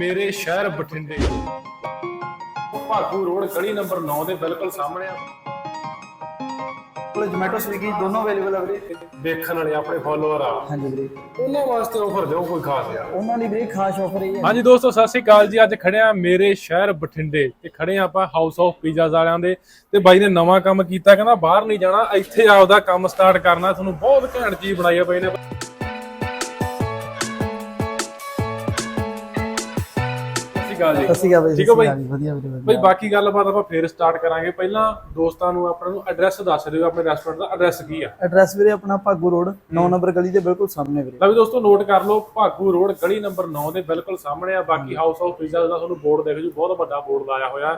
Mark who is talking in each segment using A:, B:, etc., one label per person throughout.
A: ਮੇਰੇ ਸ਼ਹਿਰ ਬਠਿੰਡੇ। ਭਾਗੂ ਰੋਡ ਗਲੀ ਨੰਬਰ 9 ਦੇ ਬਿਲਕੁਲ ਸਾਹਮਣੇ ਆ।
B: ਕੋਲ ਜੋਮੈਟੋ ਸਵੀਗੀ ਦੋਨੋਂ ਅਵੇਲੇਬਲ ਆ ਵੀਰੇ।
A: ਦੇਖਣ ਵਾਲੇ ਆਪਣੇ ਫਾਲੋਅਰ ਆ।
B: ਹਾਂਜੀ ਵੀਰੇ।
A: ਉਹਨਾਂ ਵਾਸਤੇ ਆਫਰ ਦਿਓ ਕੋਈ ਖਾਸ ਯਾਰ
B: ਉਹਨਾਂ ਲਈ ਵੀਰੇ ਖਾਸ ਆਫਰ ਹੈ
A: ਹਾਂਜੀ ਦੋਸਤੋ ਸਤਿ ਸ਼੍ਰੀ ਅਕਾਲ ਜੀ। ਅੱਜ ਖੜੇ ਆ ਮੇਰੇ ਸ਼ਹਿਰ ਬਠਿੰਡੇ। ਤੇ ਖੜੇ ਆ ਆਪਾਂ ਹਾਊਸ ਆਫ ਪੀਜ਼ਾਜ਼ ਵਾਲਿਆਂ ਦੇ। ਤੇ ਬਾਈ ਨੇ ਨਵਾਂ ਕੰਮ ਕੀਤਾ ਕਹਿੰਦਾ ਬਾਹਰ ਨਹੀਂ ਜਾਣਾ ਇੱਥੇ ਆਪਦਾ ਕੰਮ ਸਟਾਰਟ ਕਰਨਾ। ਤੁਹਾਨੂੰ ਬਹੁਤ ਘੈਂਟ ਚੀਜ਼ ਬਣਾਈ ਆ ਬਾਈ ਨੇ। ਅਕਾਲ ਜੀ।
B: ਸਤਿ ਸ਼੍ਰੀ ਅਕਾਲ
A: ਠੀਕ ਹੋ ਬਾਈ?
B: ਵਧੀਆ ਵੀਰੇ
A: ਬਈ
B: ਵਧੀਆ
A: ਬਾਕੀ ਗੱਲਬਾਤ ਆਪਾਂ ਫੇਰ ਸਟਾਰਟ ਕਰਾਂਗੇ। ਪਹਿਲਾਂ ਦੋਸਤਾਂ ਨੂੰ ਆਪਣਾ ਨੂੰ ਐਡਰੈਸ ਦੱਸ ਦਿਓ ਆਪਣੇ ਰੈਸਟੋਰੈਂਟ ਦਾ ਐਡਰੈਸ ਕੀ ਆ।
B: ਐਡਰੈਸ ਵੀਰੇ ਆਪਣਾ ਭਾਗੂ ਰੋਡ 9 ਨੰਬਰ ਗਲੀ ਦੇ ਬਿਲਕੁਲ ਸਾਹਮਣੇ ਵੀਰੇ।
A: ਤਾਂ ਵੀ ਦੋਸਤੋ ਨੋਟ ਕਰ ਲਓ ਭਾਗੂ ਰੋਡ ਗਲੀ ਨੰਬਰ 9 ਦੇ ਬਿਲਕੁਲ ਸਾਹਮਣੇ ਆ। ਬਾਕੀ ਹਾਊਸ ਆਫ ਪੀਜ਼ਾ ਦਾ ਤੁਹਾਨੂੰ ਬੋਰਡ ਦੇਖ ਜੂ ਬਹੁਤ ਵੱਡਾ ਬੋਰਡ ਲਾਇਆ ਹੋਇਆ।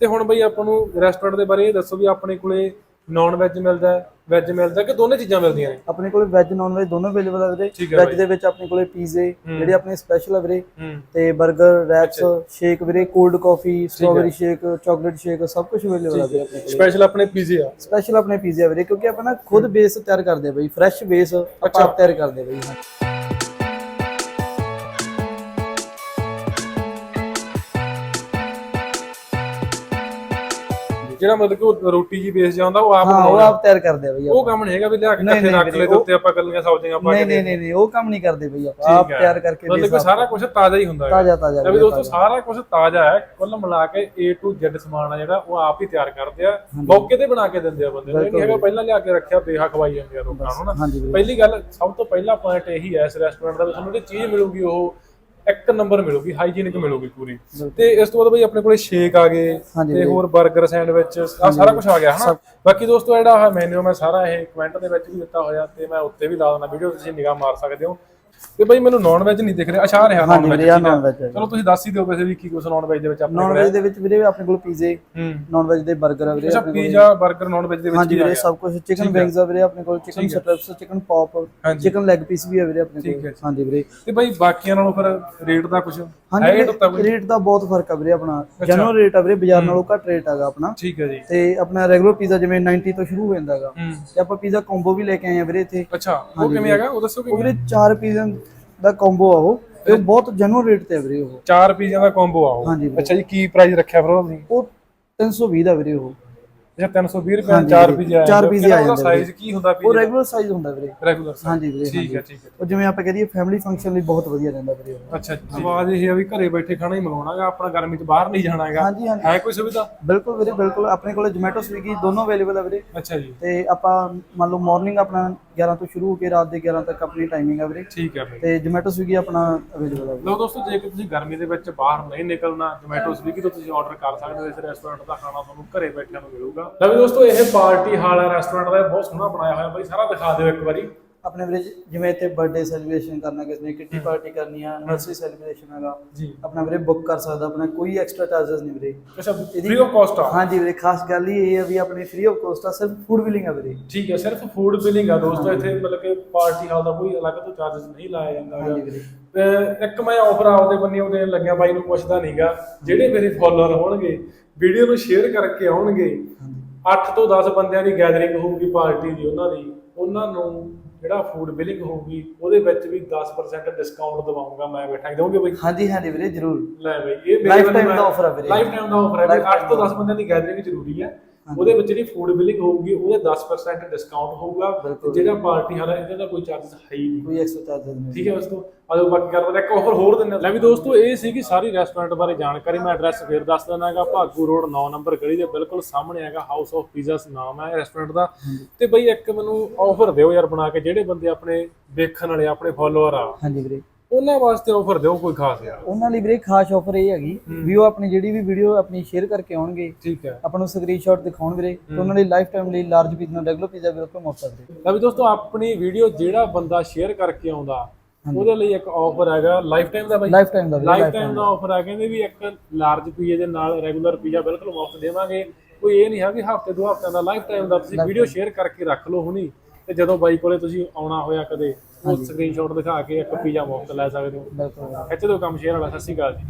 A: ਤੇ ਹੁਣ ਬਈ ਆਪਾਂ ਨੂੰ ਰੈਸਟੋਰੈਂਟ ਦੇ ਬਾਰੇ ਇਹ ਦੱਸੋ ਵੀ ਆਪਣੇ ਕੋਲੇ ਨਾਨ ਵੈਜ ਮਿਲਦਾ ਹੈ ਵੈਜ ਮਿਲਦਾ ਕਿ ਦੋਨੇ ਚੀਜ਼ਾਂ ਮਿਲਦੀਆਂ ਨੇ?
B: ਆਪਣੇ ਕੋਲ ਵੈਜ ਨਾਨ ਵੈਜ ਦੋਨੋਂ ਅਵੇਲੇਬਲ ਆ ਵੀਰੇ।
A: ਠੀਕ ਹੈ
B: ਵੈਜ
A: ਬਾਈ।
B: ਦੇ ਵਿੱਚ ਆਪਣੇ ਕੋਲੇ ਪੀਜ਼ੇ ਜਿਹੜੇ ਆਪਣੇ ਸਪੈਸ਼ਲ ਆ ਵੀਰੇ।
A: ਹੂੰ।
B: ਤੇ 버ਗਰ ਰੈਪਸ ਸ਼ੇਕ ਵੀਰੇ cold coffee strawberry shake chocolate shake ਸਭ ਕੁਝ ਅਵੇਲੇਬਲ ਆ ਵੀਰੇ ਆਪਣੇ ਕੋਲ।
A: ਸਪੈਸ਼ਲ ਆਪਣੇ ਪੀਜ਼ੇ ਆ।
B: ਸਪੈਸ਼ਲ ਆਪਣੇ ਪੀਜ਼ੇ ਆ ਵੀਰੇ ਕਿਉਂਕਿ ਆਪਾਂ ਨਾ ਖੁਦ ਬੇਸ ਤਿਆਰ ਕਰਦੇ ਆ ਬਈ ਫਰੈਸ਼ ਬੇਸ ਆਪਾਂ ਆਪ ਤਿਆਰ ਕਰਦੇ ਆ ਬਈ।
A: ਜਿਹੜਾ ਮਤਲਬ ਕਿ ਉਹ ਰੋਟੀ ਜੀ ਬੇਸ ਜਾਂਦਾ ਉਹ ਆਪ
B: ਹਾਂ ਉਹ ਆਪ ਤਿਆਰ ਕਰਦੇ ਆ ਬਈ
A: ਉਹ ਕੰਮ ਨਹੀਂ ਹੈਗਾ ਵੀ ਲਿਆ ਕੇ
B: ਨਹੀਂ,
A: ਇਕੱਠੇ
B: ਨਹੀਂ
A: ਰੱਖ
B: ਵੀਰੇ,
A: ਲੈ ਤੇ ਉੱਤੇ ਆਪਾਂ ਕੱਲੀਆਂ ਸਬਜ਼ੀਆਂ ਪਾ ਕੇ
B: ਨਹੀਂ ਨਹੀਂ ਨਹੀਂ ਨਹੀਂ ਉਹ ਕੰਮ ਨਹੀਂ ਕਰਦੇ ਬਈ ਆਪਾਂ ਆਪ
A: ਠੀਕ ਹੈ।
B: ਤਿਆਰ ਕਰਕੇ
A: ਮਤਲਬ ਕਿ ਸਾਰਾ ਕੁਝ ਤਾਜ਼ਾ ਹੀ ਹੁੰਦਾ ਹੈ
B: ਤਾਜ਼ਾ ਤਾਜ਼ਾ
A: ਤਾਂ ਵੀ ਦੋਸਤੋ ਸਾਰਾ ਕੁਝ ਤਾਜ਼ਾ ਹੈ ਕੁੱਲ ਮਿਲਾ ਕੇ A to Z ਸਮਾਨ ਆ ਜਿਹੜਾ ਉਹ ਆਪ ਹੀ ਤਿਆਰ ਕਰਦੇ ਆ। ਮੌਕੇ ਤੇ ਬਣਾ ਕੇ ਦਿੰਦੇ ਆ ਬੰਦੇ ਨੂੰ। ਇਹ ਨਹੀਂ ਹੈਗਾ ਪਹਿਲਾਂ ਲਿਆ ਕੇ ਰੱਖਿਆ ਬੇਹਾ ਖਵਾਈ ਜਾਂਦੇ ਆ ਲੋਕਾਂ ਨੂੰ ਨਾ।
B: ਹਾਂਜੀ ਵੀਰੇ।
A: ਪਹਿਲੀ ਗੱਲ ਸਭ ਤੋਂ ਪਹਿਲਾ ਪੁਆਇੰਟ ਇਹੀ ਹੈ ਇਸ ਰੈਸਟੋਰੈਂਟ ਦਾ ਵੀ ਤੁਹਾਨੂੰ ਜਿਹੜੀ ਚੀਜ਼ ਮਿਲੂਗੀ ਉਹ ਇੱਕ ਨੰਬਰ ਮਿਲੂਗੀ ਹਾਈਜੀਨਿਕ ਮਿਲੂਗੀ ਪੂਰੀ। ਤੇ ਇਸ ਤੋਂ ਬਾਅਦ ਬਈ ਆਪਣੇ ਕੋਲੇ ਸ਼ੇਕ ਆ ਗਏ ਤੇ ਹੋਰ 버ਗਰ ਸੈਂਡਵਿਚ ਆ ਸਾਰਾ ਕੁਝ ਆ ਗਿਆ ਹਨਾ? ਬਾਕੀ ਦੋਸਤੋ ਜਿਹੜਾ ਮੈਨੂ ਮੈਂ ਸਾਰਾ ਇਹ ਕਮੈਂਟ ਦੇ ਵਿੱਚ ਵੀ ਦਿੱਤਾ ਹੋਇਆ ਤੇ ਮੈਂ ਉੱਤੇ ਵੀ ਲਾ ਦਿੰਦਾ ਵੀਡੀਓ ਤੁਸੀਂ ਨਿਗਾਹ ਮਾਰ ਸਕਦੇ ਹੋ। ਤੇ ਬਈ ਮੈਨੂੰ ਨਾਨ ਵੈਜ ਨਹੀਂ ਦਿਖ ਰਿਹਾ। ਅੱਛਾ ਰਿਹਾ ਨਾਨ ਵੈਜ
B: ਨਾਨ
A: ਚਲੋ ਤੁਸੀਂ ਦੱਸ ਹੀ ਦਿਓ ਵੈਸੇ ਵੀ ਕੀ ਕੁਛ ਨਾਨ ਵੈਜ ਦੇ ਵਿੱਚ ਆਪਣੇ
B: ਨਾਨ ਵੈਜ ਦੇ ਵਿੱਚ ਵੀਰੇ ਆਪਣੇ ਕੋਲ ਪੀਜ਼ੇ ਨਾਨ ਵੈਜ ਦੇ 버ਗਰ ਆ ਵੀਰੇ
A: ਅੱਛਾ
B: ਆਪਣੇ ਕੋਲ।
A: ਪੀਜ਼ਾ 버ਗਰ ਨਾਨ ਵੈਜ ਦੇ ਵਿੱਚ
B: ਹਾਂਜੀ ਵੀਰੇ ਸਭ ਕੁਝ ਚਿਕਨ ਵਿੰਗਸ ਆ। ਵੀਰੇ ਆਪਣੇ ਕੋਲ chicken strips chicken pop. Chicken leg piece ਵੀ ਆ ਵੀਰੇ ਆਪਣੇ ਕੋਲ। ਹਾਂਜੀ ਵੀਰੇ।
A: ਤੇ ਬਈ ਬਾਕੀਆਂ ਨਾਲੋਂ ਫਿਰ ਰੇਟ ਦਾ ਕੁਝ
B: ਹਾਂਜੀ ਰੇਟ ਦਾ ਬਹੁਤ ਫ਼ਰਕ ਆ ਵੀਰੇ ਆਪਣਾ। ਜਨਰਲ ਰੇਟ ਆ ਵੀਰੇ ਬਾਜ਼ਾਰ ਨਾਲੋਂ ਘੱਟ ਰੇਟ ਹੈਗਾ ਆਪਣਾ।
A: ਠੀਕ ਹੈ ਜੀ।
B: ਤੇ ਆਪਣਾ ਰੈਗੂਲਰ ਪੀਜ਼ਾ ਜਿਵੇਂ 90 ਤੋਂ ਸ਼ੁਰੂ ਹੋ ਜਾਂਦਾ ਹੈਗਾ।
A: ਹੂੰ।
B: ਤੇ ਆਪਾਂ ਪੀਜ਼ਾ ਕੰਬੋ ਵੀ ਲੈ ਕੇ ਆਏ ਆ ਵੀਰੇ ਇੱਥੇ।
A: ਅੱਛਾ ਉਹ ਕਿਵੇਂ ਹੈਗਾ? ਉਹ ਦੱਸੋ
B: ਉਹ
A: ਕਿ
B: ਵੀਰੇ ਚਾਰ ਪੀਜ਼ਾ ਦਾ ਕੰਬੋ ਆ ਉਹ। ਉਹ ਬਹੁਤ ਜਨਰਲ ਰੇਟ ਤੇ ਆ ਵੀਰੇ ਉਹ।
A: ਚਾਰ ਪੀਜ਼ਿਆਂ ਦਾ ਕੰਬੋ ਆ ਉਹ। ਅੱਛਾ ਜੀ ਕੀ ਪ੍ਰਾਈਸ ਰੱਖਿਆ ਫਿਰ ਉਹਦਾ ਤੁਸੀਂ
B: ਉਹ 320 ਦਾ ਵੀਰੇ ਉਹ।
A: ਅੱਛਾ 320 ਰੁਪਏ
B: ਹਾਂਜੀ
A: ਚਾਰ
B: ਵੀਰੇ,
A: ਪੀਜ਼ਾ
B: ਚਾਰ ਪੀਜ਼ੇ ਆ ਜਾਂਦੇ
A: ਸਾਈਜ਼ ਕੀ ਹੁੰਦਾ
B: ਉਹ
A: ਪੀਜ਼ਾ
B: ਰੈਗੂਲਰ ਸਾਈਜ਼ ਹੁੰਦਾ ਵੀਰੇ।
A: ਰੈਗੂਲਰ
B: ਹਾਂਜੀ ਵੀਰੇ
A: ਠੀਕ ਹੈ
B: ਹਾਂਜੀ।
A: ਠੀਕ ਹੈ
B: ਉਹ ਜਿਵੇਂ ਆਪਾਂ ਕਹਦੇ ਫੈਮਿਲੀ ਫੰਕਸ਼ਨ ਲਈ ਬਹੁਤ ਵਧੀਆ ਰਹਿੰਦਾ ਵੀਰੇ ਉਹ।
A: ਅੱਛਾ ਆਵਾਜ਼ ਇਹ ਆ ਵੀ ਘਰੇ ਬੈਠੇ ਖਾਣਾ ਹੀ ਮੰਗਵਾਉਣਾਗਾ ਆਪਣਾ ਗਰਮੀ ਚ ਬਾਹਰ ਨਹੀਂ ਜਾਣਾਗਾ।
B: ਹਾਂਜੀ ਹਾਂਜੀ।
A: ਹੈ ਕੋਈ ਸੁਵਿਧਾ?
B: ਬਿਲਕੁਲ ਵੀਰੇ ਬਿਲਕੁਲ। ਆਪਣੇ ਕੋਲ ਜੋਮੈਟੋ ਸਵੀਗੀ ਦੋਨੋਂ ਅਵੇਲੇਬਲ ਆ ਵੀਰੇ।
A: ਅੱਛਾ ਜੀ।
B: ਤੇ ਆਪਾਂ ਮੰਨ ਲਓ ਮਾਰਨਿੰਗ ਆਪਣਾ 11 ਤੋਂ ਸ਼ੁਰੂ ਹੋ ਕੇ ਰਾਤ ਦੇ 11 ਤੱਕ ਆਪਣੀ ਟਾਈਮਿੰਗ ਆ ਵੀਰੇ।
A: ਠੀਕ ਹੈ ਬਈ
B: ਤੇ ਜੋਮੈਟੋ ਸਵੀਗੀ ਆਪਣਾ ਅਵੇਲੇਬਲ ਆ ਵੀਰੇ।
A: ਲੋ ਦੋਸਤੋ ਜੇ ਕਿ ਤੁਸੀਂ ਗਰਮੀ ਦੇ ਵਿੱਚ ਬਾਹਰ ਨਹੀਂ ਨਿਕਲਣਾ ਜੋਮੈਟੋ ਸਵੀਗੀ ਤੋਂ ਤੁਸੀਂ ਆਰਡਰ ਕਰ ਸਕਦੇ ਹੋ। ਇਸ ਰੈਸਟੋਰੈਂਟ ਦਾ ਖਾਣਾ ਤੁਹਾਨੂੰ ਘਰੇ ਬੈਠਿਆਂ ਨੂੰ ਮਿਲੂਗਾ। ਲੈ ਵੀ ਦੋਸਤੋ ਇਹ ਪਾਰਟੀ ਹਾਲ ਹੈ ਰੈਸਟੋਰੈਂਟ ਦਾ ਇਹ ਬਹੁਤ ਸੋਹਣਾ ਬਣਾਇਆ ਹੋਇਆ। ਬਾਈ ਸਾਰਾ ਦਿਖਾ ਦਿਓ ਇੱਕ ਵਾਰੀ।
B: ਆਪਣੇ ਵੀਰੇ ਜਿਵੇਂ ਇੱਥੇ ਬਰਥਡੇ ਸੈਲੀਬ੍ਰੇਸ਼ਨ ਕਰਨਾ ਕਿਸੇ ਨੇ ਕਿੱਟੀ ਪਾਰਟੀ ਕਰਨੀ ਆ ਐਨਵਰਸਰੀ ਸੈਲੀਬ੍ਰੇਸ਼ਨ ਹੈਗਾ।
A: ਜੀ।
B: ਆਪਣਾ ਵੀਰੇ ਬੁੱਕ ਕਰ ਸਕਦਾ ਆਪਣਾ ਕੋਈ ਐਕਸਟਰਾ ਚਾਰजेस ਨਹੀਂ ਵੀਰੇ।
A: ਅੱਛਾ ਫ੍ਰੀ ਆਫ ਕਾਸਟ ਆ।
B: ਹਾਂਜੀ ਵੀਰੇ ਖਾਸ ਗੱਲ ਇਹ ਹੈ ਵੀ ਆਪਣੇ ਫ੍ਰੀ ਆਫ ਕਾਸਟ ਆ ਸਿਰਫ ਫੂਡ ਬਿਲਿੰਗ ਆ ਵੀਰੇ।
A: ਠੀਕ ਹੈ ਸਿਰਫ ਫੂਡ ਬਿਲਿੰਗ ਆ ਦੋਸਤੋ ਇੱਥੇ ਮਤਲਬ ਕਿ ਪਾਰਟੀ ਹਾਲ ਦਾ ਕੋਈ ਅਲੱਗ ਤੋਂ ਚਾਰजेस ਨਹੀਂ ਲਾਇਆ ਜਾਂਦਾ
B: ਹਾਂਜੀ ਵੀਰੇ।
A: ਇੱਕ ਮੈਂ ਆਫਰ ਆਪਦੇ ਬੰਨੇ ਉਹਦੇ ਲੱਗਿਆ ਬਾਈ ਨੂੰ ਪੁੱਛਦਾ ਨਹੀਂਗਾ ਜਿਹੜੇ ਮੇਰੇ ਫਾਲੋਅਰ ਹੋਣਗੇ ਵੀਡੀਓ ਨੂੰ ਸ਼ੇਅਰ ਕਰਕੇ ਆਉਣਗੇ 8 ਤੋਂ 10 ਬੰਦਿਆਂ ਦੀ ਗੈਦਰਿੰਗ ਹੋਊਗੀ ਪਾਰਟੀ ਦੀ ਉਹਨਾਂ ਦੀ। ਉਹਨਾਂ ਨੂੰ ਜਿਹੜਾ ਫੂਡ ਬਿਲਿੰਗ ਹੋਊਗੀ ਉਹਦੇ ਵਿੱਚ ਵੀ 10% ਡਿਸਕਾਊਂਟ ਦਵਾਉਂਗਾ ਮੈਂ ਬੈਠਾ। ਦੇਵਾਂਗੇ ਬਾਈ?
B: ਹਾਂਜੀ ਹਾਂਜੀ ਵੀਰੇ ਜ਼ਰੂਰ।
A: ਲੈ ਬਈ ਇਹ ਮੇਰੇ
B: Lifetime
A: ਵੱਲੋਂ ਮੈਂ-
B: ਦਾ offer ਆ ਵੀਰੇ।
A: Lifetime ਦਾ ਆਫਰ ਹੈ ਵੀ
B: Lifetime
A: 8 ਤੋਂ 10 ਬੰਦਿਆਂ ਦੀ ਗੈਦਰਿੰਗ ਜ਼ਰੂਰੀ ਹੈ ਉਹਦੇ ਵਿੱਚ ਜਿਹੜੀ ਫੂਡ ਬਿਲਿੰਗ ਹੋਊਗੀ ਉਹਦੇ 10% ਡਿਸਕਾਊਂਟ ਹੋਊਗਾ ਜਿਹੜਾ ਪਾਰਟੀ ਵਾਲਾ ਇਹਦਾ ਦਾ ਕੋਈ ਚਾਰਜਸ ਹੈ ਹੀ ਨਹੀਂ।
B: ਕੋਈ ਐਕਸਟਰਾ ਚਾਰਜਸ ਨਹੀਂ।
A: ਠੀਕ ਹੈ ਉਸ ਅਦੋਂ ਬਾਕੀ ਗੱਲਬਾਤ ਇੱਕ ਆਫਰ ਹੋਰ ਦਿੰਦੇ ਲੈ ਵੀ ਦੋਸਤੋ ਇਹ ਸੀ ਕਿ ਸਾਰੀ ਰੈਸਟੋਰੈਂਟ ਬਾਰੇ ਜਾਣਕਾਰੀ ਮੈਂ ਐਡਰੈਸ ਫੇਰ ਦੱਸ ਦਿੰਦਾਗਾ ਭਾਗੂ ਰੋਡ 9 ਨੰਬਰ ਗਲੀ ਦੇ ਬਿਲਕੁਲ ਸਾਹਮਣੇ ਹੈਗਾ ਹਾਊਸ ਆਫ ਪੀਜ਼ਾਸ ਨਾਮ ਹੈ ਰੈਸਟੋਰੈਂਟ ਦਾ। ਤੇ ਬਈ ਇੱਕ ਮੈਨੂੰ ਆਫਰ ਦਿਓ ਯਾਰ ਬਣਾ ਕੇ ਜਿਹੜੇ ਬੰਦੇ ਆਪਣੇ ਵੇਖਣ ਵਾਲੇ ਆਪਣੇ ਫੋਲੋਅਰ ਆ।
B: ਹਾਂਜੀ ਵੀਰੇ।
A: ਉਹਨਾਂ ਵਾਸਤੇ ਆਫਰ ਦਿਓ ਕੋਈ ਖਾਸ ਯਾਰ।
B: ਉਹਨਾਂ ਲਈ ਵੀਰੇ ਖਾਸ ਆਫਰ ਇਹ ਹੈਗੀ ਵੀ ਉਹ ਆਪਣੀ ਜਿਹੜੀ ਵੀ ਵੀਡੀਓ ਆਪਣੀ ਸ਼ੇਅਰ ਕਰਕੇ ਆਉਣਗੇ
A: ਠੀਕ ਹੈ।
B: ਆਪਾਂ ਨੂੰ ਸਕਰੀਨਸ਼ਾਟ ਦਿਖਾਉਣ ਵੀਰੇ ਤੇ ਉਹਨਾਂ ਲਈ ਲਾਈਫ ਟਾਈਮ ਲਈ ਲਾਰਜ ਪੀਜ਼ਾ ਰੈਗੂਲਰ ਪੀਜ਼ਾ ਬਿਲਕੁਲ ਮੁਫਤ ਆ ਵੀਰੇ
A: ਲੈ ਵੀ ਦੋਸਤੋ ਆਪਣੀ ਵੀਡੀਓ ਜਿਹੜਾ ਬੰਦਾ ਸ਼ੇਅਰ ਕਰਕੇ ਆਉਂਦਾ ਉਹਦੇ ਲਈ ਇੱਕ ਆਫਰ ਹੈਗਾ ਲਾਈਫ ਟਾਈਮ ਦਾ ਬਈ।
B: ਲਾਈਫ ਟਾਈਮ ਦਾ ਵੀਰੇ
A: ਲਾਈਫ ਟਾਈਮ ਦਾ ਆਫਰ ਆ ਕਹਿੰਦੇ ਵੀ ਇੱਕ ਲਾਰਜ ਪੀਜ਼ੇ ਦੇ ਨਾਲ ਰੈਗੂਲਰ ਪੀਜ਼ਾ ਬਿਲਕੁਲ ਮੁਫਤ ਦੇਵਾਂਗੇ। ਕੋਈ ਇਹ ਨਹੀਂ ਹੈ ਵੀ ਹਫ਼ਤੇ ਦੋ ਹਫਤਿਆਂ ਦਾ ਲਾਈਫ ਟਾਈਮ ਦਾ ਤੁਸੀਂ ਵੀਡੀਓ ਸ਼ੇਅਰ ਕਰਕੇ ਰੱਖ ਲਓ ਹੁਣੀ ਤੇ ਜਦੋਂ ਬਾਈ ਕੋਲੇ ਤੁਸੀਂ ਆਉਣਾ ਹੋਇਆ ਕਦੇ ਉਹ ਸਕਰੀਨਸ਼ਾਟ ਦਿਖਾ ਕੇ ਇੱਕ ਪੀਜ਼ਾ ਮੁਫਤ ਲੈ ਸਕਦੇ ਹੋ।
B: ਬਿਲਕੁਲ।
A: ਇੱਥੇ ਤੋਂ ਕੰਮ ਸ਼ੇਅਰ ਵਾਲਾ ਸਤਿ ਸ਼੍ਰੀ ਅਕਾਲ ਜੀ।